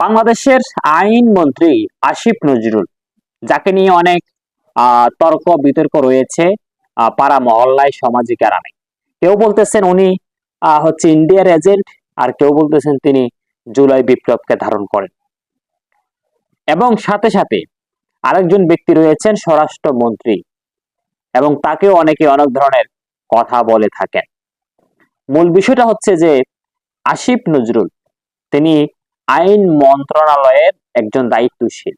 বাংলাদেশের আইন মন্ত্রী আসিফ নজরুল, যাকে নিয়ে অনেক তর্ক, বিতর্ক রয়েছে পাড়া মহল্লায়, সামাজিক আরামে কেউ বলতেছেন উনি হচ্ছে ইন্ডিয়ার এজেন্ট, আর কেউ বলতেছেন তিনি জুলাই বিপ্লবকে ধারণ করেন। এবং সাথে সাথে আরেকজন ব্যক্তি রয়েছেন স্বরাষ্ট্রমন্ত্রী, এবং তাকেও অনেকে অনেক ধরনের কথা বলে থাকেন। মূল বিষয়টা হচ্ছে যে, আসিফ নজরুল, তিনি আইন মন্ত্রণালয়ের একজন দায়িত্বশীল।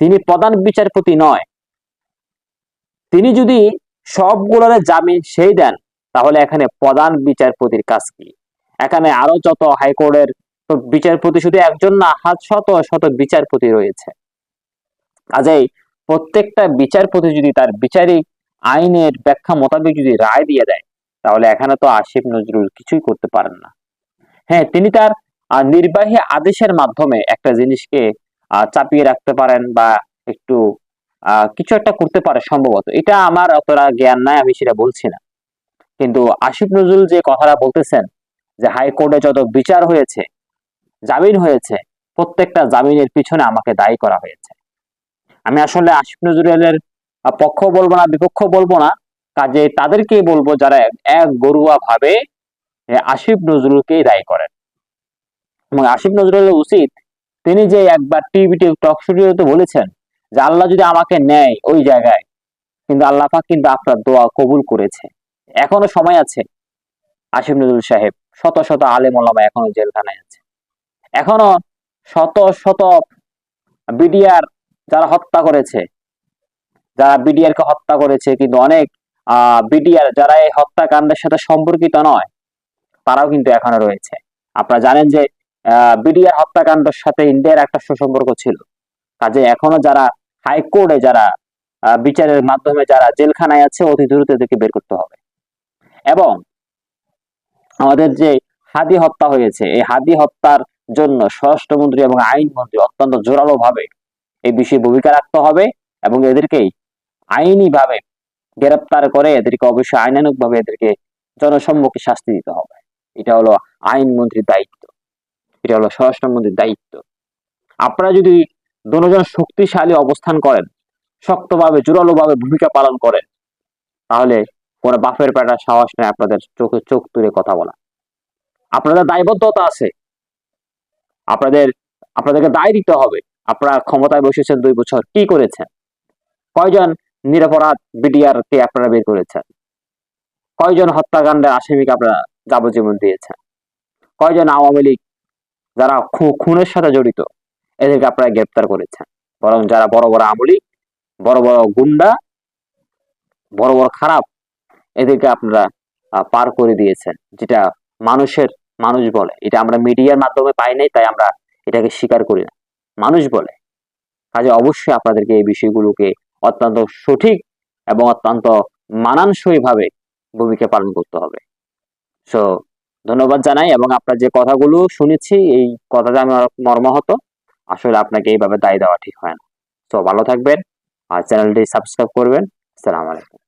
তিনি প্রধান বিচারপতি নয়। তিনি যদি সবগুলোর জামিন সেই দেন, তাহলে এখানে প্রধান বিচারপতির কাজ কি? এখানে আরও যত হাইকোর্টের বিচারপতি শুধু একজন না, হাত শত শত বিচারপতি রয়েছে। কাজেই প্রত্যেকটা বিচারপতি যদি তার বিচারিক আইনের ব্যাখ্যা মোতাবেক যদি রায় দিয়ে দেয়, তাহলে এখানে তো আসিফ নজরুল কিছুই করতে পারেন না। হ্যাঁ তিনি তার আহ, নির্বাহী আদেশের মাধ্যমে একটা জিনিসকে চাপিয়ে রাখতে পারেন বা একটু কিছু একটা করতে পারে সম্ভবত। এটা আমার অতটা জ্ঞান নাই আমি সেটা বলছি না। কিন্তু আসিফ নজরুল যে কথাটা বলতেছেন যে হাইকোর্টে যত বিচার হয়েছে জামিন হয়েছে প্রত্যেকটা জামিনের পিছনে আমাকে দায়ী করা হয়েছে। আমি আসলে আসিফ নজরুলের পক্ষ বলব না বিপক্ষ বলব না কাজে তাদেরকে বলব যারা এক গরুয়া ভাবে এ, আসিফ নজরুলকেই দায়ী করেন। এবং আসিফ নজরুলের উচিত তিনি যে একবার টিভি টক স্টুডিওতে বলেছেন যে আল্লাহ যদি আমাকে নেয় ওই জায়গায়, কিন্তু আল্লাহ কিন্তু আপনার দোয়া কবুল করেছে। এখনও সময় আছে, আসিফ নজরুল সাহেব। শত শত আলেম ওলামা এখনও জেলখানায় আছে। এখনও শত শত বিডিআর যারা হত্যা করেছে, যারা বিডিআর কে হত্যা করেছে, কিন্তু অনেক বিডিআর যারা এই হত্যাকাণ্ডের সাথে সম্পর্কিত নয়, তারাও কিন্তু এখনও রয়েছে। আপনারা জানেন যে বিডিআর হত্যাকাণ্ডের সাথে ইন্ডিয়ার একটা সুসম্পর্ক ছিল। কাজে এখনও যারা হাইকোর্টে যারা বিচারের মাধ্যমে যারা জেলখানায় আছে, অতি দ্রুত এদেরকে বের করতে হবে। এবং আমাদের যে হাদি হত্যা হয়েছে, এই হাদি হত্যার জন্য স্বরাষ্ট্রমন্ত্রী এবং আইনমন্ত্রী অত্যন্ত জোরালো ভাবে এই বিষয়ে ভূমিকা রাখতে হবে এবং এদেরকেই আইনি ভাবে গ্রেপ্তার করে এদেরকে অবশ্যই আইনানুক ভাবে এদেরকে জনসম্মুখে শাস্তি দিতে হবে। এটা হলো আইনমন্ত্রীর দায়িত্ব। এটা হলো স্বরাষ্ট্রমন্ত্রীর দায়িত্ব। আপনারা যদি দুজন শক্তিশালী অবস্থান করেন, শক্তভাবে, জোরালোভাবে ভূমিকা পালন করেন, তাহলে কোনো বাপের পেটার সাহস নেই আপনাদের চোখে চোখ তুলে কথা বলা। আপনাদের দায়বদ্ধতা আছে। আপনাদের, আপনাদেরকে দায় দিতে হবে। আপনারা ক্ষমতায় বসেছেন দুই বছর, কি করেছেন? কয়জন নিরপরাধ বিডিআর কে আপনারা বের করেছেন? কয়জন হত্যাকাণ্ডের আসামিকে আপনারা যাবজ্জীবন দিয়েছেন? কয়জন আওয়ামী লীগ যারা খুনের সাথে জড়িত, এদেরকে আপনারা গ্রেপ্তার করেছেন। বরং যারা বড় বড় আমলি, বড় বড় গুন্ডা, বড় বড় খারাপ, এদেরকে আপনারা পার করে দিয়েছেন, যেটা মানুষের, মানুষ বলে। এটা আমরা মিডিয়ার মাধ্যমে পাই নাই, তাই আমরা এটাকে স্বীকার করি না। মানুষ বলে। কাজে অবশ্যই আপনাদেরকে এই বিষয়গুলোকে অত্যন্ত সঠিক এবং অত্যন্ত মানানসই ভাবে ভূমিকা পালন করতে হবে। সো ধন্যবাদ জানাই এবং আপনার যে কথাগুলো শুনেছি, এই কথাটা আমার মর্মাহত। আসলে আপনাকে এইভাবে দায় দেওয়া ঠিক হয় না। তো ভালো থাকবেন আর চ্যানেলটি সাবস্ক্রাইব করবেন। আসসালামু আলাইকুম।